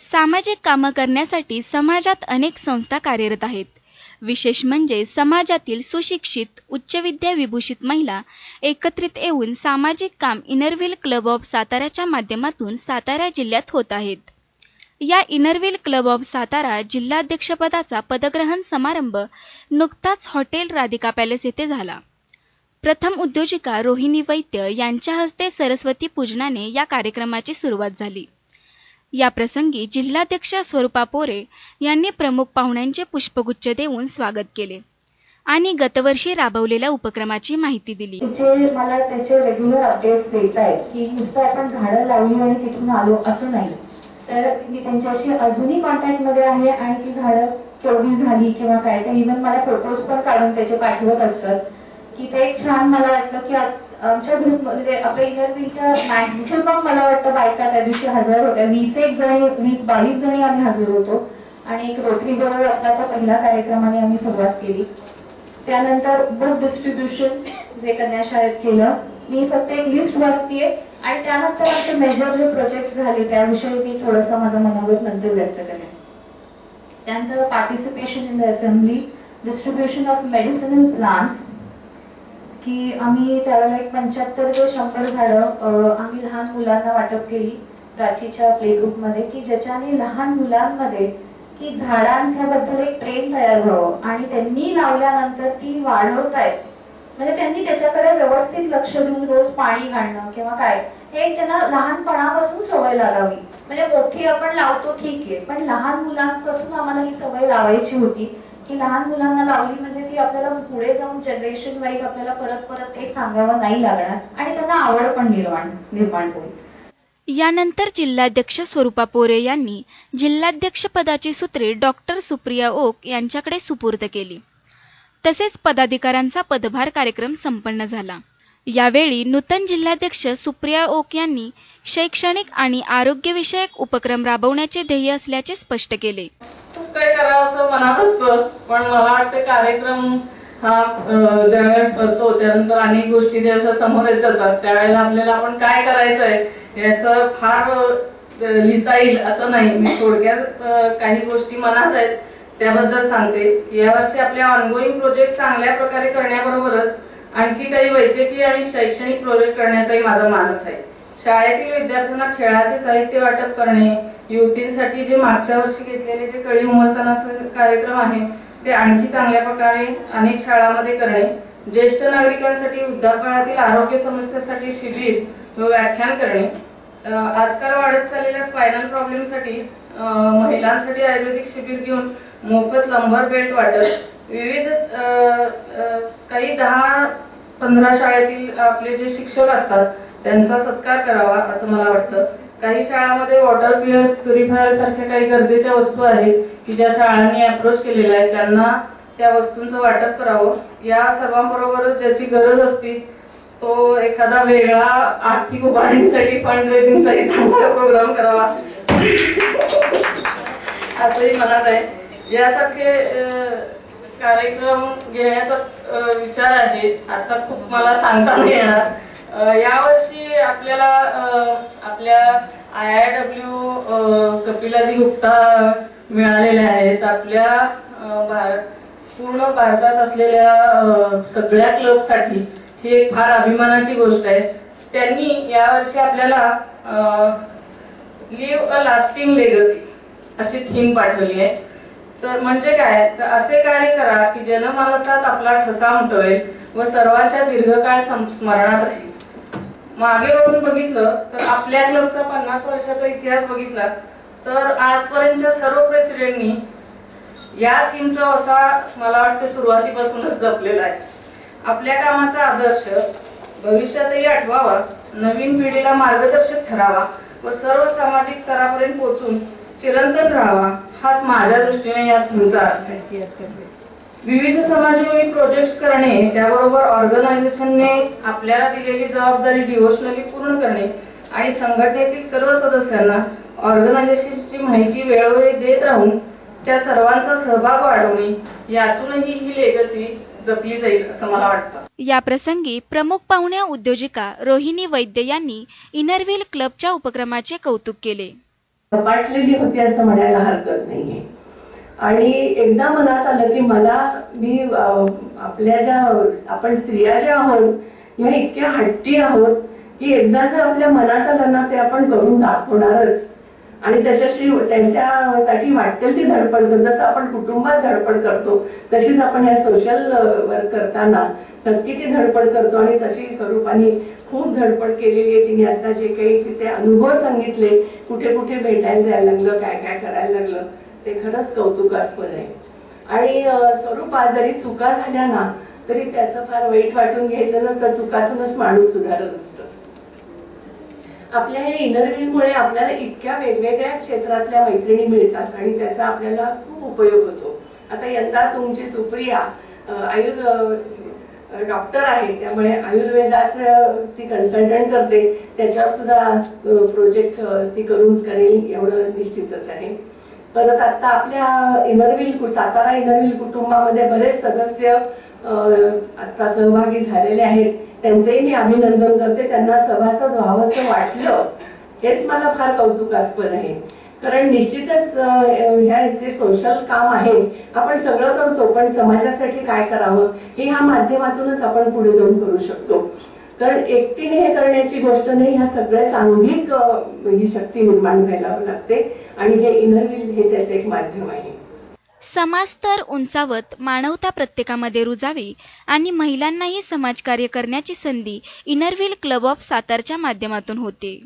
सामाजिक कामं करण्यासाठी समाजात अनेक संस्था कार्यरत आहेत. विशेष म्हणजे समाजातील सुशिक्षित उच्च विद्या विभूषित महिला एकत्रित येऊन सामाजिक काम इनरव्हील क्लब ऑफ साताऱ्याच्या माध्यमातून सातारा जिल्ह्यात होत आहेत. या Inner Wheel club of Satara जिल्हाध्यक्षपदाचा पदग्रहण समारंभ नुकताच हॉटेल राधिका पॅलेस येथे झाला. प्रथम उद्योजिका रोहिणी वैद्य यांच्या हस्ते सरस्वती पूजनाने या कार्यक्रमाची सुरुवात झाली. या प्रसंगी जिल्हाध्यक्ष स्वरूपा पोरे यांनी प्रमुख पाहुण्यांचे पुष्पगुच्छ देऊन स्वागत केले आणि गतवर्षी राबवलेल्या उपक्रमाची माहिती दिली. जे मला त्याचे रेग्युलर अपडेट्स देत आहेत की नुसतं आपण झाडं लावली आणि तिथून आलो असं नाही. तर मी त्यांच्याशी अजूनही कॉन्टॅक्टमध्ये आहे आणि ती झाडं केवढी झाली किंवा काय ते इव्हन मला फोटोज पण काढून त्याचे पाठवत असतात. की ते छान मला वाटतं की आमच्या ग्रुपमध्ये आपल्या इनरव्हीलच्या मॅक्झिमम मला वाटतं बायका त्या दिवशी हजर होत्या. वीस एक जणी वीस बावीस जणी आम्ही हजर होतो. आणि एक रोटरी बरोबर आपला तो पहिला कार्यक्रमाने आम्ही सुरुवात केली. त्यानंतर बुक डिस्ट्रीब्युशन जे कन्याशाळेत केलं मी फक्त एक लिस्ट वाचतीये. आणि त्यानंतर आमचे मेजर जे प्रोजेक्ट झाले त्याविषयी मी थोडंसं माझं मनोगत नंतर व्यक्त करेन. त्यानंतर participation in the assembly distribution of medicinal plants की आम्ही त्यावेळेला एक पंच्याहत्तर ते शंभर झाडं आम्ही लहान मुलांना वाटप केली प्राचीच्या प्ले ग्रुपमध्ये की ज्याच्याने लहान मुलांमध्ये की झाडांच्या बद्दल एक प्रेम तयार व्हावं आणि त्यांनी लावल्यानंतर ती वाढवतायत. म्हणजे त्यांनी त्याच्याकडे व्यवस्थित लक्ष देऊन रोज पाणी घालणं किंवा काय हे त्यांना लहानपणापासून सवय लागावी. म्हणजे मोठी आपण लावतो ठीक आहे पण लहान मुलांपासून आम्हाला ही सवय लावायची होती. की लहान मुलांना लावली म्हणजे ती आपल्याला पुढे जाऊन जनरेशन वाईज आपल्याला परत परत ते सांगावं नाही लागणार आणि त्यांना आवड पण निर्माण निर्माण होईल. यानंतर जिल्हाध्यक्ष स्वरूपा पोरे यांनी जिल्हाध्यक्ष पदाची सूत्रे डॉक्टर सुप्रिया ओक यांच्याकडे सुपूर्द केली. तसेच पदाधिकाऱ्यांचा पदभार कार्यक्रम संपन्न झाला. यावेळी नूतन जिल्हाध्यक्ष सुप्रिया ओक यांनी शैक्षणिक आणि आरोग्यविषयक उपक्रम राबवण्याचे ध्येय असल्याचे स्पष्ट केले. खूप काही करावं असं मनात असतं पण मला वाटतं कार्यक्रम हा ज्यावेळेस भरतो करतो त्यानंतर अनेक गोष्टी ज्या अशा समोर येत जातात. त्यावेळेला आपल्याला आपण काय करायचंय याचं फार लिहिता येईल असं नाही. मी थोडक्यात काही गोष्टी मनात आहेत त्याबद्दल सांगते. यावर्षी आपल्या ऑनगोईंग प्रोजेक्ट चांगल्या प्रकारे करण्याबरोबरच आणखी काही वैद्यकीय आणि शैक्षणिक प्रोजेक्ट करण्याचाही माझा मानस आहे. शाळेतील विद्यार्थ्यांना खेळाचे साहित्य वाटप करणे युवतींसाठी जे मागच्या वर्षी घेतलेले जे कळी उमलतानाचे कार्यक्रम आहे ते आणखी चांगल्या प्रकारे अनेक शाळांमध्ये करणे ज्येष्ठ नागरिकांसाठी वृद्धापकाळातील आरोग्य समस्यासाठी शिबिर व व्याख्यान करणे. आजकाल वाढत चाललेल्या स्पायनल प्रॉब्लेमसाठी महिलांसाठी आयुर्वेदिक शिबिर घेऊन मोफत लंबर बेल्ट वाटप. विविध काही दहा पंधरा शाळेतील आपले जे शिक्षक असतात त्यांचा सत्कार करावा असं मला वाटतं. काही शाळांमध्ये वॉटर प्युअर प्युरिफायर सारख्या काही गरजेच्या वस्तू आहेत की ज्या शाळांनी अप्रोच केलेला आहे त्यांना त्या वस्तूंचं वाटप करावं. या सर्वांबरोबरच ज्याची गरज असती तो एखादा वेगळा आर्थिक उभारणीसाठी फंड रेझिंगचाही चांगला प्रोग्राम करावा. असंही मनात आहे. यासारखे कार्यक्रम घेण्याचा विचार आहे. आता खूप मला सांगता नाही येणार. यावर्षी आपल्याला आपल्या आय आय डब्ल्यू कपिलाजी गुप्ता मिळालेल्या आहेत. आपल्या भारत भार- पूर्ण भारतात असलेल्या सगळ्या क्लबसाठी ही एक फार अभिमानाची गोष्ट आहे. त्यांनी यावर्षी आपल्याला लिव्ह अ लास्टिंग लेगसी अशी थीम पाठवली आहे. तर म्हणजे काय? तर असे कार्य करा की जनमानसात आपला ठसा उमटवेल व सर्वांच्या दीर्घकाळ स्मरणात राहील. मागे वळून बघितलं तर आपल्या क्लबचा पन्नास वर्षाचा इतिहास बघितला तर आजपर्यंतच्या सर्व प्रेसिडेंटनी या थीमचा असा मला वाटतं सुरुवातीपासूनच जपलेला आहे. आपल्या कामाचा आदर्श भविष्यातही आठवावा नवीन पिढीला मार्गदर्शक ठरावा व सर्व सामाजिक स्तरापर्यंत पोहोचून चिरंतन राहावा हाच माझ्या दृष्टीने या थीमचा अर्थ आहे. विविध समाजोपयोगी प्रोजेक्ट करणे त्याबरोबर ऑर्गनायझेशनने आपल्याला दिलेली जबाबदारी डिवोशनली पूर्ण करणे आणि संघटनेतील सर्व सदस्यांना ऑर्गनायझेशनची माहिती वेळोवेळी देत राहून त्या सर्वांचा सहभाग वाढवणे यातूनही ही लेगसी जपली जाईल असं मला वाटतं. या प्रसंगी प्रमुख पाहुण्या उद्योजिका रोहिणी वैद्य यांनी इनरव्हील क्लबच्या उपक्रमाचे कौतुक केले. होती असं म्हणायला हरकत नाहीये. आणि एकदा मनात आलं की मला मी आपल्या ज्या आपण स्त्रिया ज्या आहोत ह्या इतक्या हट्टी आहोत की एकदा जर आपल्या मनात आलं ना ते आपण करून दाखवणारच. आणि त्याच्याशी त्यांच्यासाठी वाटेल ती धडपड करतो जसं आपण कुटुंबात धडपड करतो तशीच आपण या सोशल वर्क करताना नक्की ती धडपड करतो. आणि तशी स्वरूपाने खूप धडपड केलेली आहे तिने आता जे काही तिचे अनुभव सांगितले कुठे कुठे भेटायला जायला लागलं काय काय करायला लागलं. ते खरंच कौतुकास्पद आहे. आणि स्वरूपात जरी चुका झाल्या ना तरी त्याचं फार वाईट वाटून घ्यायचं नसतं. चुकातूनच माणूस सुधारत असतं. आपल्या हे इंटरव्ह्यूमुळे आपल्याला इतक्या वेगवेगळ्या क्षेत्रातल्या मैत्रिणी मिळतात आणि त्याचा आपल्याला खूप उपयोग होतो. आता यंदा तुमची सुप्रिया आयुर् डॉक्टर आहे. त्यामुळे आयुर्वेदाचं ती कन्सल्टंट करते. त्याच्यावर सुद्धा प्रोजेक्ट ती करून करेल एवढं निश्चितच आहे. परत आता आपल्या इनरविल सातारा इनरविल कुटुंबामध्ये बरेच सदस्य आता सहभागी झालेले आहेत. त्यांचंही मी अभिनंदन करते. त्यांना सभासद व्हावंसं वाटलं हेच मला फार कौतुकास्पद आहे. कारण निश्चितच ह्या जे सोशल काम आहे आपण सगळं करतो पण समाजासाठी काय करावं? हे ह्या माध्यमातूनच आपण पुढे जाऊन करू शकतो. कारण एकटीने हे करण्याची गोष्ट नाही ह्या सगळ्या सांघिक ही शक्ती निर्माण व्हायला लागते. आणि हे इनरविल हे त्याचं एक माध्यम आहे. समाजस्तर उंचावत मानवता प्रत्येकामध्ये रुजावी आणि महिलांनाही समाजकार्य करण्याची संधी इनरव्हील क्लब ऑफ सातारच्या माध्यमातून होते.